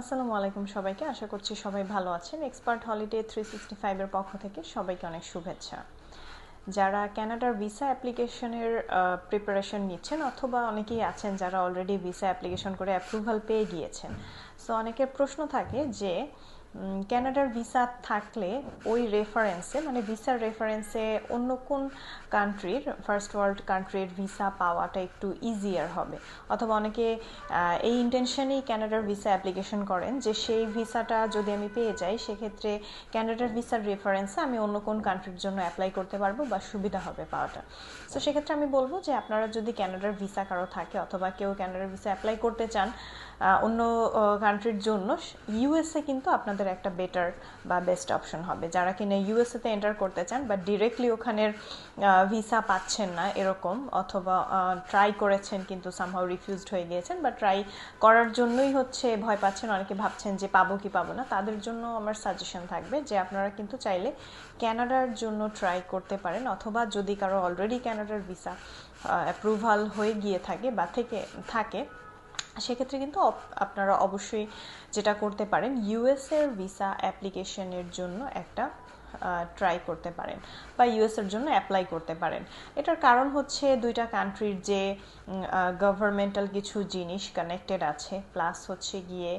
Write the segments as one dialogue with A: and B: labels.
A: আসসালামু আলাইকুম সবাইকে। আশা করছি সবাই ভালো আছেন। এক্সপার্ট হলিডে থ্রি সিক্সটি ফাইভের পক্ষ থেকে সবাইকে অনেক শুভেচ্ছা। যারা ক্যানাডার ভিসা অ্যাপ্লিকেশনের প্রিপারেশন নিচ্ছেন অথবা অনেকেই আছেন যারা অলরেডি ভিসা অ্যাপ্লিকেশন করে অ্যাপ্রুভাল পেয়ে গিয়েছেন। সো অনেকের প্রশ্ন থাকে যে ক্যানাডার ভিসা থাকলে ওই রেফারেন্সে মানে ভিসার রেফারেন্সে অন্য কোন কান্ট্রির ফার্স্ট ওয়ার্ল্ড কান্ট্রির ভিসা পাওয়াটা একটু ইজিয়ার হবে। অথবা অনেকে এই ইন্টেনশনেই ক্যানাডার ভিসা অ্যাপ্লিকেশন করেন যে সেই ভিসাটা যদি আমি পেয়ে যাই, সেক্ষেত্রে ক্যানাডার ভিসার রেফারেন্সে আমি অন্য কোন কান্ট্রির জন্য অ্যাপ্লাই করতে পারব বা সুবিধা হবে পাওয়াটা। তো সেক্ষেত্রে আমি বলব যে আপনারা যদি ক্যানাডার ভিসা কারও থাকে অথবা কেউ ক্যানাডার ভিসা অ্যাপ্লাই করতে চান অন্য কান্ট্রির জন্য ইউএসএ কিন্তু আপনাদের একটা বেটার বা বেস্ট অপশন হবে। যারা কিনা ইউএসএতে এন্টার করতে চান বা ডিরেক্টলি ওখানের ভিসা পাচ্ছেন না এরকম অথবা ট্রাই করেছেন কিন্তু সামহাও রিফিউজড হয়ে গিয়েছেন বা ট্রাই করার জন্যই হচ্ছে ভয় পাচ্ছেন, অনেকে ভাবছেন যে পাবো কি পাবো না। তাদের জন্য আমার সাজেশন থাকবে যে আপনারা কিন্তু চাইলে ক্যানাডার জন্য ট্রাই করতে পারেন অথবা যদি কারও অলরেডি ক্যানাডার ভিসা অ্যাপ্রুভাল হয়ে গিয়ে থাকে বা থেকে, থাকে সেক্ষেত্রে কিন্তু আপনারা অবশ্যই যেটা করতে পারেন ইউএসএর ভিসা অ্যাপ্লিকেশনের জন্য একটা ট্রাই করতে পারেন বা ইউএসের জন্য অ্যাপ্লাই করতে পারেন। এটার কারণ হচ্ছে দুইটা কান্ট্রির যে গভর্নমেন্টাল কিছু জিনিস কানেক্টেড আছে। প্লাস হচ্ছে গিয়ে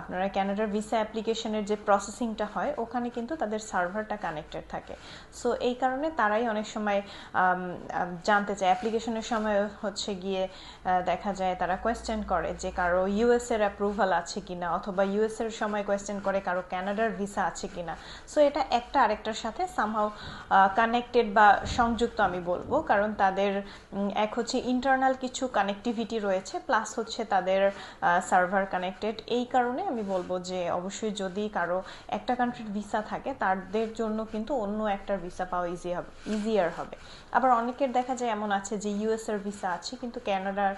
A: আপনারা ক্যানাডার ভিসা অ্যাপ্লিকেশনের যে প্রসেসিংটা হয়, ওখানে কিন্তু তাদের সার্ভারটা কানেক্টেড থাকে। সো এই কারণে তারাই অনেক সময় জানতে চায়। অ্যাপ্লিকেশনের সময় হচ্ছে গিয়ে দেখা যায় তারা কোয়েশ্চেন করে যে কারও ইউএসের অ্যাপ্রুভাল আছে কিনা, অথবা ইউএসের সময় কোয়েশ্চেন করে কারও ক্যানাডার ভিসা আছে কিনা। সো এটা একটা আরেকটার সাথে সামহাও কানেক্টেড বা সংযুক্ত আমি বলব। কারণ তাদের এক হচ্ছে ইন্টারনাল কিছু কানেক্টিভিটি রয়েছে প্লাস হচ্ছে তাদের সার্ভার কানেক্টেড এই কারণে আমি বলব যে অবশ্যই যদি কারও একটা কান্ট্রির ভিসা থাকে, তাদের জন্য কিন্তু অন্য একটা ভিসা পাওয়া ইজি হবে ইজিয়ার হবে। আবার অনেকের দেখা যায় এমন আছে যে ইউএস এর ভিসা আছে, কিন্তু ক্যানাডার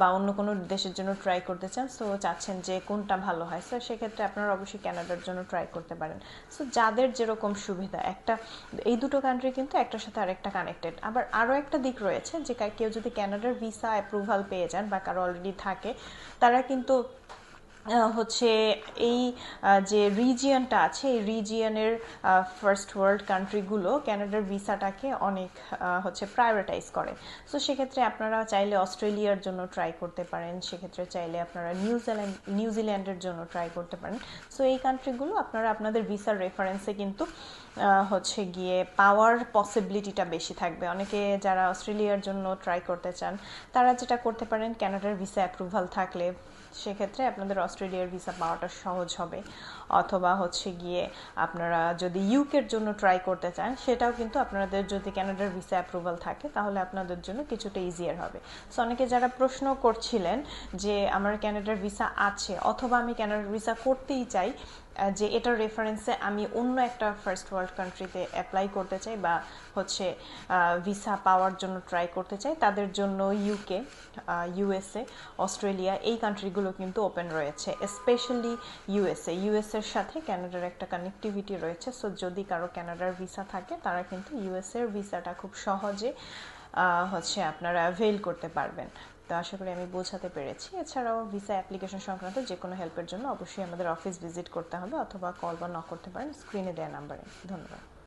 A: বা অন্য কোনো দেশের জন্য ট্রাই করতে চান সো চাচ্ছেন যে কোনটা ভালো হয়। সো সেক্ষেত্রে আপনারা অবশ্যই ক্যানাডার জন্য ট্রাই করতে পারেন। সো যাদের যেরকম সুবিধা। একটা, এই দুটো কান্ট্রি কিন্তু একটার সাথে আরেকটা কানেক্টেড আবার আরও একটা দিক রয়েছে যে কেউ যদি ক্যানাডার ভিসা অ্যাপ্রুভাল পেয়ে যান বা কারও অলরেডি থাকে, তারা কিন্তু হচ্ছে এই যে রিজিয়নটা আছে, এই রিজিয়নের ফার্স্ট ওয়ার্ল্ড কান্ট্রিগুলো ক্যানাডার ভিসাটাকে অনেক হচ্ছে প্রায়োরিটাইজ করে। সো সেক্ষেত্রে আপনারা চাইলে অস্ট্রেলিয়ার জন্য ট্রাই করতে পারেন, সেক্ষেত্রে চাইলে আপনারা নিউজিল্যান্ড নিউজিল্যান্ডের জন্য ট্রাই করতে পারেন। সো এই কান্ট্রিগুলো আপনারা আপনাদের ভিসার রেফারেন্সে কিন্তু হচ্ছে গিয়ে পাওয়ার পসিবিলিটিটা বেশি থাকবে। অনেকে যারা অস্ট্রেলিয়ার জন্য ট্রাই করতে চান, তারা যেটা করতে পারেন ক্যানাডার ভিসা অ্যাপ্রুভাল থাকলে। সেক্ষেত্রে আপনাদের অস্ট্রেলিয়ার ভিসা পাওয়াটা সহজ হবে। অথবা হচ্ছে গিয়ে আপনারা যদি ইউকের জন্য ট্রাই করতে চান, সেটাও কিন্তু আপনাদের যদি ক্যানাডার ভিসা অ্যাপ্রুভাল থাকে, তাহলে আপনাদের জন্য কিছুটা ইজিয়ার হবে। সো অনেকে যারা প্রশ্ন করছিলেন যে, আমার ক্যানাডার ভিসা আছে, অথবা আমি ক্যানাডার ভিসা করতেই চাই যে এটার রেফারেন্সে আমি অন্য একটা ফার্স্ট ওয়ার্ল্ড কান্ট্রিতে অ্যাপ্লাই করতে চাই বা হচ্ছে ভিসা পাওয়ার জন্য ট্রাই করতে চাই, তাদের জন্য ইউকে ইউএসএ অস্ট্রেলিয়া এই কান্ট্রিগুলো কিন্তু ওপেন রয়েছে স্পেশালি ইউএসএ ইউএসএর সাথে ক্যানাডার একটা কানেক্টিভিটি রয়েছে সো যদি কারও ক্যানাডার ভিসা থাকে, তারা কিন্তু ইউএসএর ভিসাটা খুব সহজে হচ্ছে আপনারা অ্যাভেল করতে পারবেন। তো আশা করি আমি বোঝাতে পেরেছি। এছাড়াও ভিসা অ্যাপ্লিকেশন সংক্রান্ত যে কোনো হেল্পের জন্য অবশ্যই আমাদের অফিস ভিজিট করতে হবে অথবা কল বা নক করতে পারেন স্ক্রিনে দেওয়া নাম্বারে ধন্যবাদ।